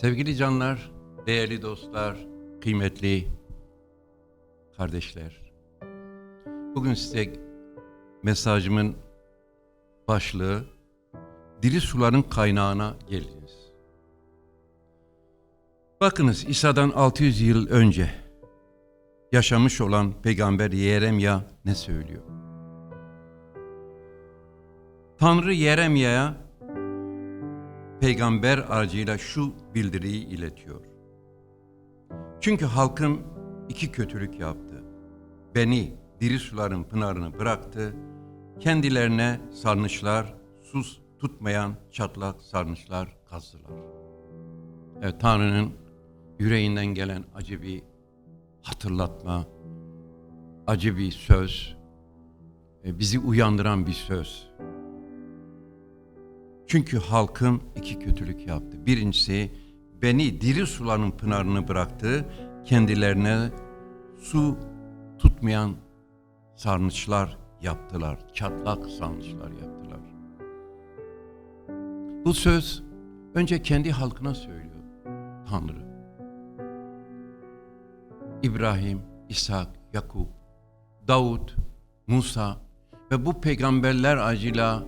Sevgili canlar, değerli dostlar, kıymetli kardeşler. Bugün size mesajımın başlığı diri suların kaynağına geldiniz. Bakınız İsa'dan 600 yıl önce yaşamış olan peygamber Yeremya ne söylüyor? Tanrı Yeremya'ya peygamber aracıyla şu bildiriyi iletiyor. Çünkü halkım iki kötülük yaptı. Beni diri suların pınarını bıraktı. Kendilerine sarnıçlar, sus tutmayan çatlak sarnıçlar kazdılar. Evet, Tanrı'nın yüreğinden gelen acı bir hatırlatma, acı bir söz, e, bizi uyandıran bir söz. Çünkü halkım iki kötülük yaptı. Birincisi beni diri suların pınarını bıraktı. Kendilerine su tutmayan sarnıçlar yaptılar. Çatlak sarnıçlar yaptılar. Bu söz önce kendi halkına söylüyor Tanrı. İbrahim, İshak, Yakup, Davut, Musa ve bu peygamberler acıyla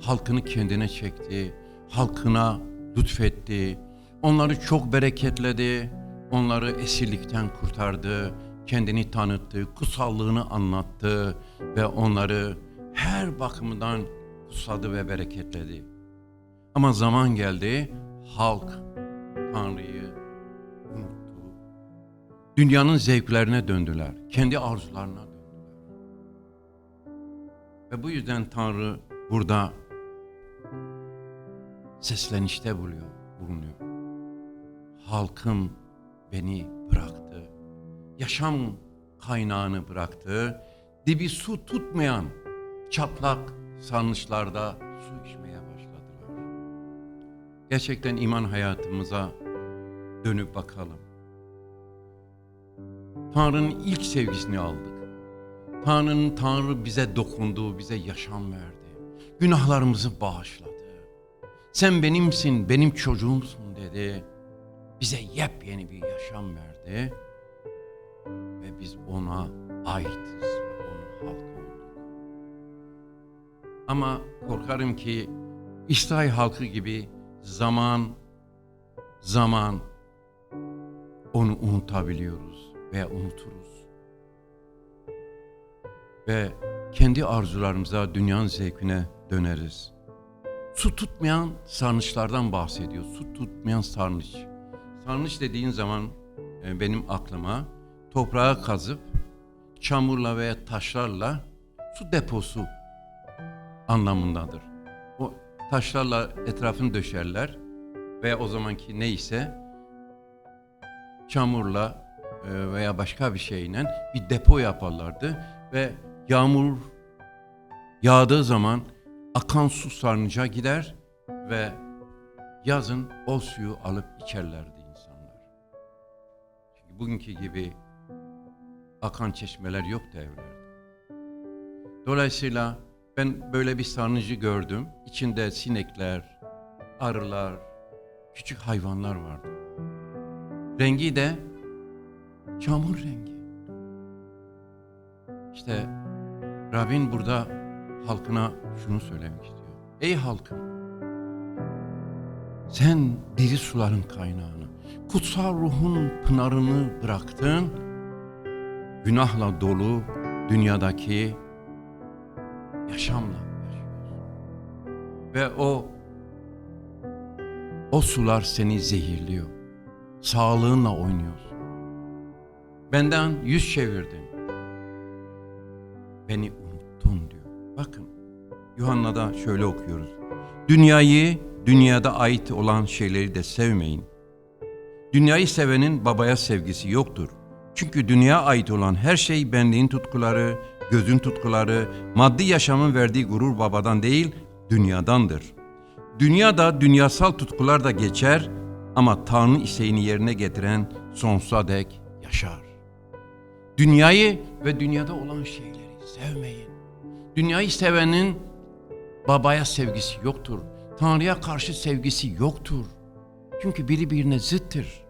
halkını kendine çekti, halkına lütfetti, onları çok bereketledi, onları esirlikten kurtardı, kendini tanıttı, kutsallığını anlattı ve onları her bakımdan kutsadı ve bereketledi. Ama zaman geldi, halk Tanrı'yı unuttu. Dünyanın zevklerine döndüler, kendi arzularına döndüler. Ve bu yüzden Tanrı burada seslenişte buluyor, bulunuyor. Halkım beni bıraktı. Yaşam kaynağını bıraktı. Dibi su tutmayan çatlak sarnıçlarda su içmeye başladılar. Gerçekten iman hayatımıza dönüp bakalım. Tanrı'nın ilk sevgisini aldık. Tanrı'nın Tanrı bize dokundu, bize yaşam verdi. Günahlarımızı bağışladı. Sen benimsin, benim çocuğumsun dedi. Bize yepyeni bir yaşam verdi. Ve biz ona aitiz ve onun halkı olduk. Ama korkarım ki İsrail halkı gibi zaman zaman onu unutabiliyoruz veya unuturuz. Ve kendi arzularımıza, dünyanın zevkine döneriz. Su tutmayan sarnıçlardan bahsediyor. Su tutmayan sarnıç. Sarnıç dediğin zaman e, benim aklıma toprağa kazıp çamurla veya taşlarla su deposu anlamındadır. O taşlarla etrafını döşerler veya o zamanki neyse çamurla e, veya başka bir şeyle bir depo yaparlardı ve yağmur yağdığı zaman akan su sarnıca gider ve yazın o suyu alıp içerlerdi insanlar. Çünkü bugünkü gibi akan çeşmeler yoktu evlerde. Dolayısıyla ben böyle bir sarnıcı gördüm. İçinde sinekler, arılar, küçük hayvanlar vardı. Rengi de çamur rengi. İşte Rabbin burada halkına şunu söylemek istiyor. Ey halkım, sen diri suların kaynağını, kutsal ruhun pınarını bıraktın, günahla dolu dünyadaki yaşamla. Ve o o sular seni zehirliyor. Sağlığınla oynuyorsun. Benden yüz çevirdin. Beni unuttun diyor. Bakın Yuhanna'da şöyle okuyoruz. Dünyayı, dünyada ait olan şeyleri de sevmeyin. Dünyayı sevenin babaya sevgisi yoktur. Çünkü dünya ait olan her şey benliğin tutkuları, gözün tutkuları, maddi yaşamın verdiği gurur babadan değil, dünyadandır. Dünyada dünyasal tutkular da geçer ama Tanrı isteğini yerine getiren sonsuza dek yaşar. Dünyayı ve dünyada olan şeyleri sevmeyin. Dünyayı sevenin babaya sevgisi yoktur. Tanrı'ya karşı sevgisi yoktur. Çünkü biri birine zıttır.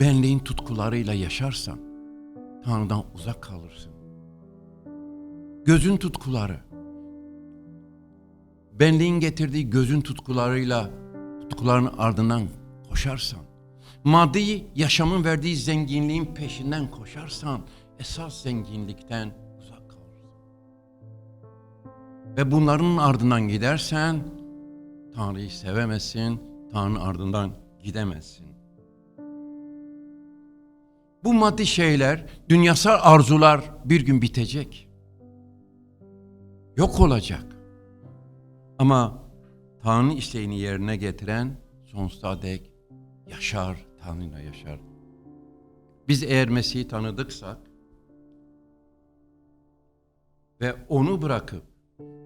Benliğin tutkularıyla yaşarsan Tanrı'dan uzak kalırsın. Gözün tutkuları, benliğin getirdiği gözün tutkularıyla tutkuların ardından koşarsan, maddi yaşamın verdiği zenginliğin peşinden koşarsan, esas zenginlikten uzak kalırsın. Ve bunların ardından gidersen, Tanrı'yı sevemezsin, Tanrı'nın ardından gidemezsin. Bu maddi şeyler, dünyasal arzular bir gün bitecek. Yok olacak. Ama Tanrı isteğini yerine getiren sonsuza dek yaşar, Tanrı'yla yaşar. Biz eğer Mesih'i tanıdıksak ve onu bırakıp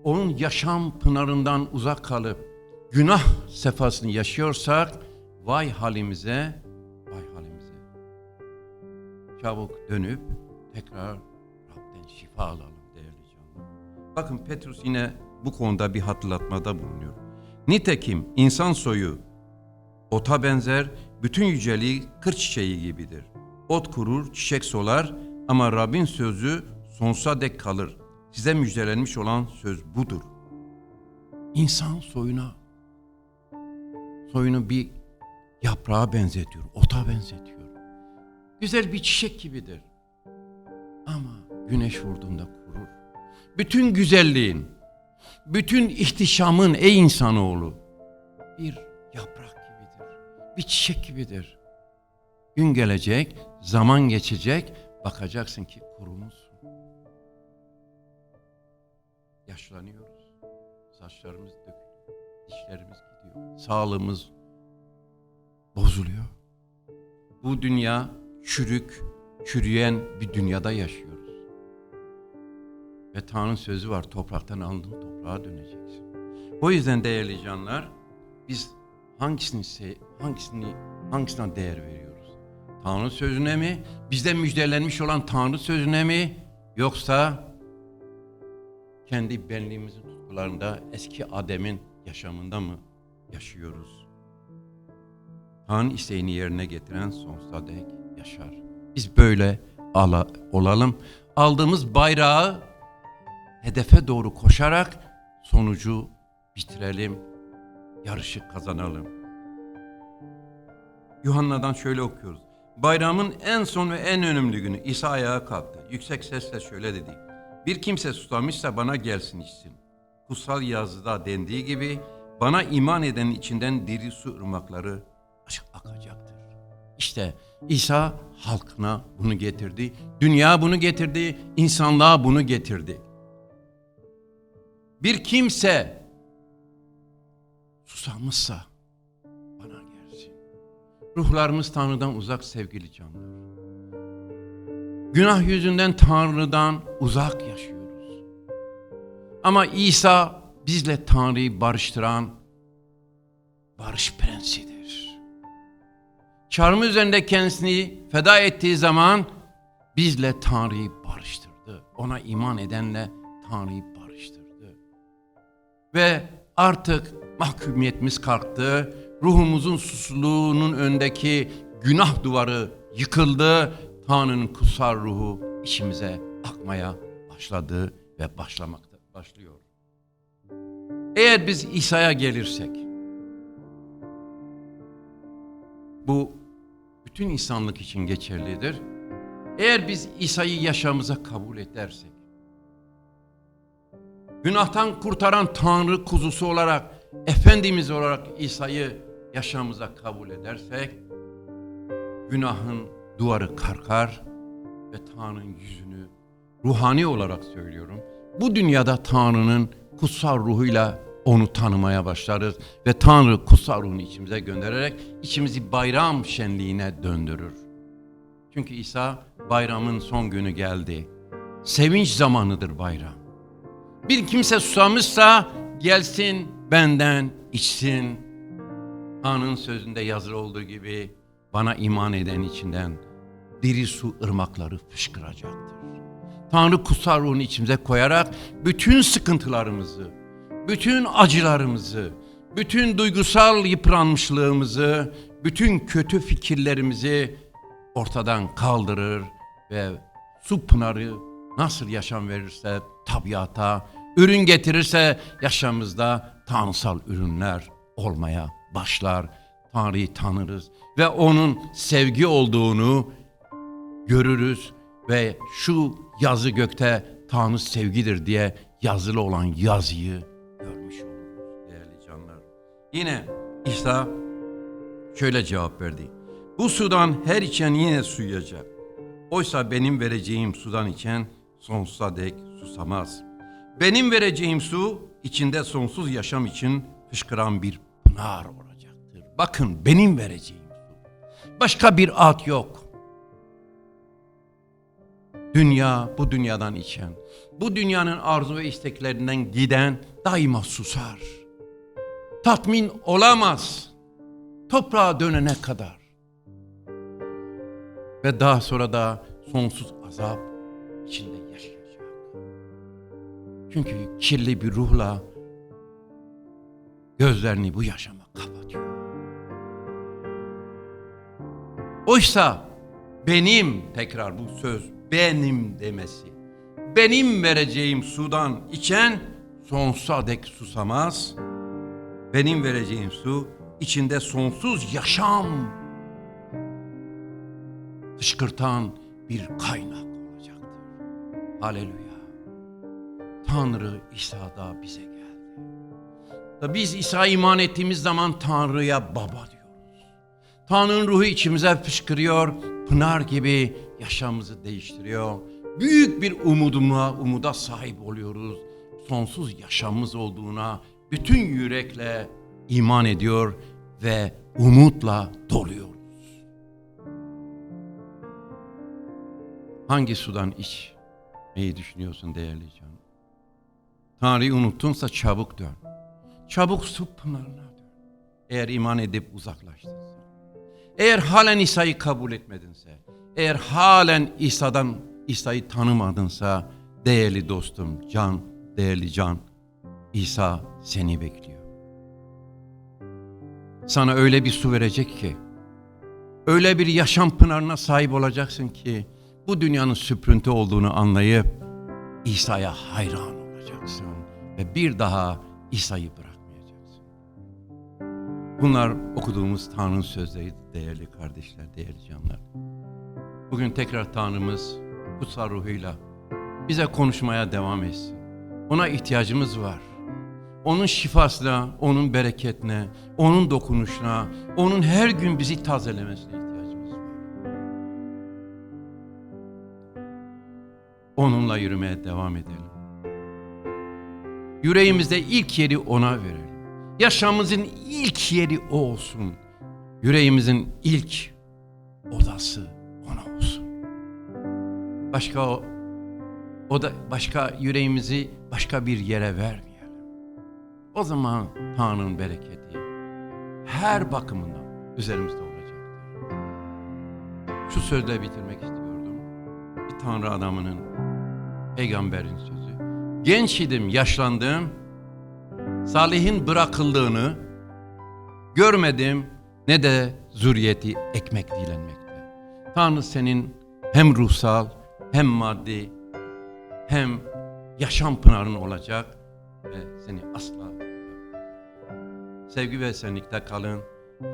onun yaşam pınarından uzak kalıp günah sefasını yaşıyorsak vay halimize, vay halimize. Çabuk dönüp tekrar Rab'den şifa alalım değerli canlar. Bakın Petrus yine bu konuda bir hatırlatmada bulunuyor. Nitekim insan soyu ota benzer, bütün yüceliği kır çiçeği gibidir. Ot kurur, çiçek solar ama Rabbin sözü sonsuza dek kalır. Size müjdelenmiş olan söz budur. İnsan soyuna soyunu bir yaprağa benzetiyor, ota benzetiyor. Güzel bir çiçek gibidir. Ama güneş vurduğunda kurur. Bütün güzelliğin, bütün ihtişamın ey insanoğlu bir yaprak. Bir çiçek gibidir. Gün gelecek, zaman geçecek, bakacaksın ki kurumuşsun. Yaşlanıyoruz. Saçlarımız dökülüyor. Dişlerimiz gidiyor. Sağlığımız bozuluyor. Bu dünya çürük, çürüyen bir dünyada yaşıyoruz. Ve Tanrı'nın sözü var, topraktan aldın toprağa döneceksin. O yüzden değerli canlar, biz hangisini se- hangisini hangisine değer veriyoruz? Tanrı sözüne mi? Bizde müjdelenmiş olan Tanrı sözüne mi? Yoksa kendi benliğimizin tutkularında eski Adem'in yaşamında mı yaşıyoruz? Tanrı isteğini yerine getiren sonsuza dek yaşar. Biz böyle ala, olalım. Aldığımız bayrağı hedefe doğru koşarak sonucu bitirelim. Yarışı kazanalım. Yuhanna'dan şöyle okuyoruz. Bayramın en son ve en önemli günü İsa ayağa kalktı. Yüksek sesle şöyle dedi. Bir kimse susamışsa bana gelsin içsin. Kutsal yazıda dendiği gibi bana iman edenin içinden diri su ırmakları akacaktır. İşte İsa halkına bunu getirdi. Dünya bunu getirdi. insanlığa bunu getirdi. Bir kimse susamışsa bana gelsin. Ruhlarımız Tanrı'dan uzak sevgili canlar. Günah yüzünden Tanrı'dan uzak yaşıyoruz. Ama İsa bizle Tanrı'yı barıştıran barış prensidir. Çarmı üzerinde kendisini feda ettiği zaman bizle Tanrı'yı barıştırdı. Ona iman edenle Tanrı'yı barıştırdı. Ve artık mahkumiyetimiz kalktı. Ruhumuzun susuzluğunun öndeki günah duvarı yıkıldı. Tanrı'nın kutsal ruhu içimize akmaya başladı ve başlamakta başlıyor. Eğer biz İsa'ya gelirsek bu bütün insanlık için geçerlidir. Eğer biz İsa'yı yaşamımıza kabul edersek, günahtan kurtaran Tanrı kuzusu olarak, Efendimiz olarak İsa'yı yaşamımıza kabul edersek, günahın duvarı karkar ve Tanrı'nın yüzünü ruhani olarak söylüyorum. Bu dünyada Tanrı'nın kutsal ruhuyla onu tanımaya başlarız ve Tanrı kutsal ruhunu içimize göndererek içimizi bayram şenliğine döndürür. Çünkü İsa bayramın son günü geldi. Sevinç zamanıdır bayram. Bir kimse susamışsa gelsin benden içsin. Tanrı'nın sözünde yazılı olduğu gibi bana iman eden içinden diri su ırmakları fışkıracaktır. Tanrı kutsal ruhunu içimize koyarak bütün sıkıntılarımızı, bütün acılarımızı, bütün duygusal yıpranmışlığımızı, bütün kötü fikirlerimizi ortadan kaldırır ve su pınarı nasıl yaşam verirse tabiata, ürün getirirse yaşamımızda tanrısal ürünler olmaya başlar. Tanrı'yı tanırız ve onun sevgi olduğunu görürüz ve şu yazı gökte Tanrı sevgidir diye yazılı olan yazıyı görmüş oluruz değerli canlar. Yine İsa şöyle cevap verdi. Bu sudan her içen yine suyacak. Oysa benim vereceğim sudan içen sonsuza dek susamaz. Benim vereceğim su içinde sonsuz yaşam için fışkıran bir pınar olacaktır. Bakın benim vereceğim su. Başka bir ad yok. Dünya bu dünyadan içen, bu dünyanın arzu ve isteklerinden giden daima susar. Tatmin olamaz. Toprağa dönene kadar. Ve daha sonra da sonsuz azap içinde. Çünkü kirli bir ruhla gözlerini bu yaşama kapatıyor. Oysa benim tekrar bu söz benim demesi. Benim vereceğim sudan içen sonsuza dek susamaz. Benim vereceğim su içinde sonsuz yaşam fışkırtan bir kaynak olacaktır. Haleluya. Tanrı İsa'da bize geldi. Da biz İsa iman ettiğimiz zaman Tanrı'ya baba diyoruz. Tanrı'nın ruhu içimize fışkırıyor, pınar gibi yaşamımızı değiştiriyor. Büyük bir umuduma, umuda sahip oluyoruz. Sonsuz yaşamımız olduğuna bütün yürekle iman ediyor ve umutla doluyoruz. Hangi sudan içmeyi düşünüyorsun değerli canım? Tanrı'yı unuttunsa çabuk dön. Çabuk su pınarına dön. Eğer iman edip uzaklaştınsa. Eğer halen İsa'yı kabul etmedinse, eğer halen İsa'dan İsa'yı tanımadınsa değerli dostum, can, değerli can, İsa seni bekliyor. Sana öyle bir su verecek ki, öyle bir yaşam pınarına sahip olacaksın ki, bu dünyanın süprüntü olduğunu anlayıp İsa'ya hayran olacaksın ve bir daha İsa'yı bırakmayacaksın. Bunlar okuduğumuz Tanrı'nın sözleri değerli kardeşler, değerli canlar. Bugün tekrar Tanrımız kutsal ruhuyla bize konuşmaya devam etsin. Ona ihtiyacımız var. Onun şifasına, onun bereketine, onun dokunuşuna, onun her gün bizi tazelemesine ihtiyacımız var. Onunla yürümeye devam edelim. Yüreğimizde ilk yeri ona verelim. Yaşamımızın ilk yeri o olsun. Yüreğimizin ilk odası ona olsun. Başka o, o da başka yüreğimizi başka bir yere vermeyelim. O zaman Tanrı'nın bereketi her bakımından üzerimizde olacaktır. Şu sözle bitirmek istiyordum. Bir Tanrı adamının, peygamberin sözü. Genç idim, yaşlandım. Salih'in bırakıldığını görmedim ne de zürriyeti ekmek dilenmekte. Tanrı senin hem ruhsal hem maddi hem yaşam pınarın olacak ve seni asla sevgi ve esenlikte kalın.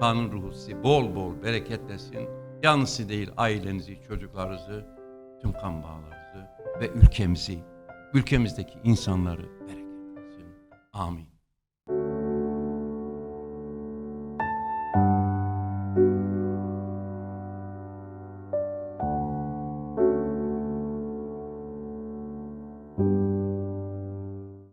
Tanrı'nın ruhu sizi bol bol bereketlesin. Yalnız değil ailenizi, çocuklarınızı, tüm kan bağlarınızı ve ülkemizi, ülkemizdeki insanları bereketlesin. Amin.